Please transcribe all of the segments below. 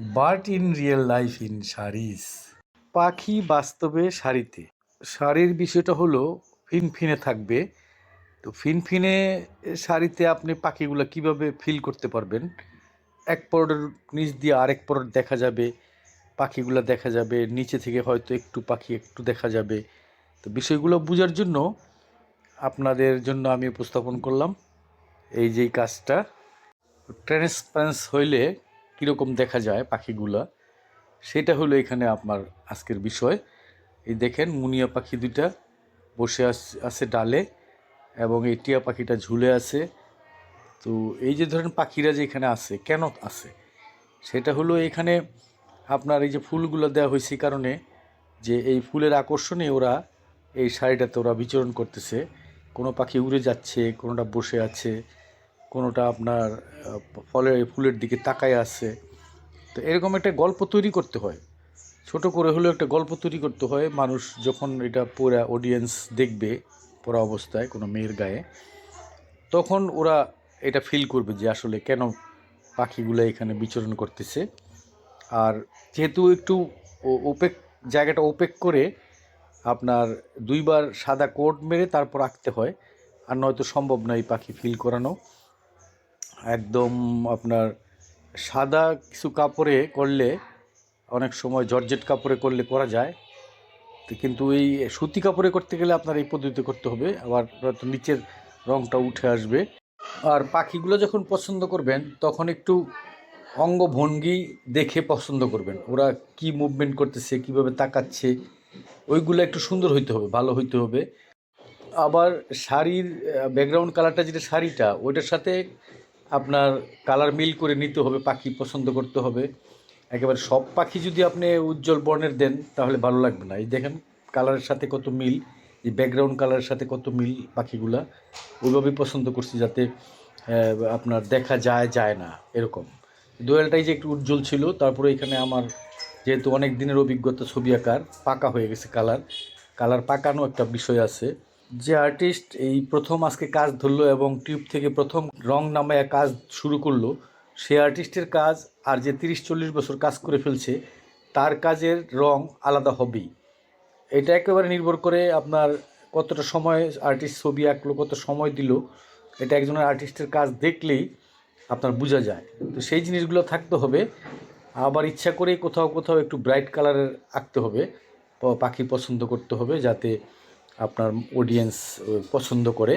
But in real life in saris. Pakhi বাস্তবে শাড়িতে। শাড়ির বিষয়টা হলো, ফিনফিনে থাকবে। তো ফিনফিনে শাড়িতে আপনি পাখিগুলো কীভাবে ফিল করতে পারবেন? এক পরটের নিচ দিয়ে আরেক পরট দেখা যাবে, পাখিগুলো দেখা যাবে, নিচে থেকে হয়তো একটু পাখি একটু দেখা যাবে। তো বিষয়গুলো বোঝার জন্য আপনাদের জন্য আমি উপস্থাপন করলাম। এই যে কাজটা ট্রান্সপারেন্স হইলে কীরকম দেখা যায় পাখিগুলা, সেটা হলো এখানে আপনার আজকের বিষয়। এই দেখেন, মুনিয়া পাখি দুইটা বসে আছে ডালে এবং এই টিয়া পাখিটা ঝুলে আছে। তো এই যে ধরেন পাখিরা যে এখানে আছে, কেন আছে? সেটা হলো এখানে আপনার এই যে ফুলগুলো দেওয়া হয়েছে কারণে যে এই ফুলের আকর্ষণে ওরা এই শাড়িটাতে ওরা বিচরণ করতেছে। কোনো পাখি উড়ে যাচ্ছে, কোনোটা বসে আছে। কোনোটা আপনার ফলের ফুলের দিকে তাকায় আছে। তো এরকম একটা গল্প তৈরি করতে হয়। ছোট করে হলেও একটা গল্প তৈরি করতে হয়। মানুষ যখন এটা পুরা অডিয়েন্স দেখবে পড়া অবস্থায় কোনো মেয়ের গায়ে, তখন ওরা এটা ফিল করবে যে আসলে কেন পাখিগুলো এখানে বিচরণ করতেছে। আর যেহেতু একটু ওপেক জায়গাটা ওপেক করে, আপনার দুইবার সাদা কোট মেরে তারপর আঁকতে হয়। আর নয়তো সম্ভব নয় এই পাখি ফিল করানো। একদম আপনার সাদা কিছু কাপড়ে করলে অনেক সময় জর্জেট কাপড়ে করলে করা যায়। তো কিন্তু এই সুতি কাপড়ে করতে গেলে আপনার এই পদ্ধতিতে করতে হবে। আবার হয়তো নিচের রংটা উঠে আসবে। আর পাখিগুলো যখন পছন্দ করবেন, তখন একটু অঙ্গভঙ্গি দেখে পছন্দ করবেন। ওরা কি মুভমেন্ট করতেছে, কীভাবে তাকাচ্ছে, ওইগুলো একটু সুন্দর হইতে হবে, ভালো হইতে হবে। আবার শাড়ির ব্যাকগ্রাউন্ড কালারটা যেটা শাড়িটা, ওইটার সাথে আপনার কালার মিল করে নিতে হবে, পাখি পছন্দ করতে হবে। একেবারে সব পাখি যদি আপনি উজ্জ্বল বর্ণের দেন, তাহলে ভালো লাগবে না। এই দেখেন, কালারের সাথে কত মিল, এই ব্যাকগ্রাউন্ড কালারের সাথে কত মিল পাখিগুলা। ওইভাবেই পছন্দ করছি যাতে আপনার দেখা যায় যায় না, এরকম। দোয়েলটাই যে একটু উজ্জ্বল ছিল, তারপরে এখানে আমার যেহেতু অনেক দিনের অভিজ্ঞতা ছবি আঁকার, পাকা হয়ে গেছে কালার। কালার পাকানো একটা বিষয় আছে। যে আর্টিস্ট এই প্রথম আজকে কাজ ধরলো এবং টিউব থেকে প্রথম রং নামায় কাজ শুরু করল, সে আর্টিস্টের কাজ আর যে তিরিশ চল্লিশ বছর কাজ করে ফেলছে, তার কাজের রং আলাদা হবেই। এটা একেবারে নির্ভর করে আপনার কতটা সময় আর্টিস্ট ছবি আঁকলো, কত সময় দিল। এটা একজনের আর্টিস্টের কাজ দেখলেই আপনার বোঝা যায়। তো সেই জিনিসগুলো থাকতে হবে। আবার ইচ্ছা করে কোথাও কোথাও একটু ব্রাইট কালারের আঁকতে হবে পাখি পছন্দ করতে হবে যাতে আপনার অডিয়েন্স পছন্দ করে।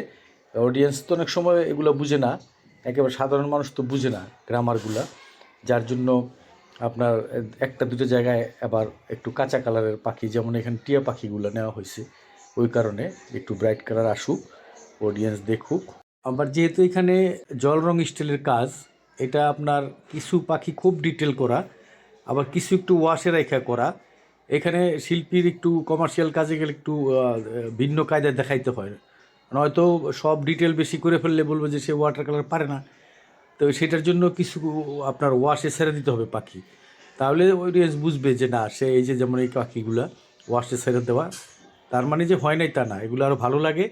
অডিয়েন্স তো অনেক সময় এগুলো বুঝে না। একেবারে সাধারণ মানুষ তো বুঝে না গ্রামারগুলা। যার জন্য আপনার একটা দুটো জায়গায় আবার একটু কাঁচা কালারের পাখি, যেমন এখানে টিয়া পাখিগুলো নেওয়া হয়েছে। ওই কারণে একটু ব্রাইট কালার আসুক অডিয়েন্স দেখুক। আবার যেহেতু এখানে জল রং স্টাইলের কাজ, এটা আপনার কিছু পাখি খুব ডিটেল করা, আবার কিছু একটু ওয়াশে রেখা করা। এখানে শিল্পীর একটু কমার্শিয়াল কাজে গেলে একটু ভিন্ন কায়দায় দেখাইতে হয়। নয়তো সব ডিটেল বেশি করে ফেললে বলব যে সে ওয়াটার কালার পারে না। তো সেটার জন্য কিছু আপনার ওয়াশে ছেড়ে দিতে হবে পাখি। তাহলে অডিয়েন্স বুঝবে যে না, সে এই যে যেমন এই পাখিগুলা ওয়াশে ছেড়ে দেওয়া, তার মানে যে হয় নাই তা না, এগুলো আরও ভালো লাগে।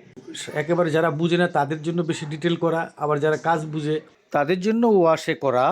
একেবারে যারা বুঝে না, তাদের জন্য বেশি ডিটেল করা, আবার যারা কাজ বুঝে, তাদের জন্য ওয়াশে করা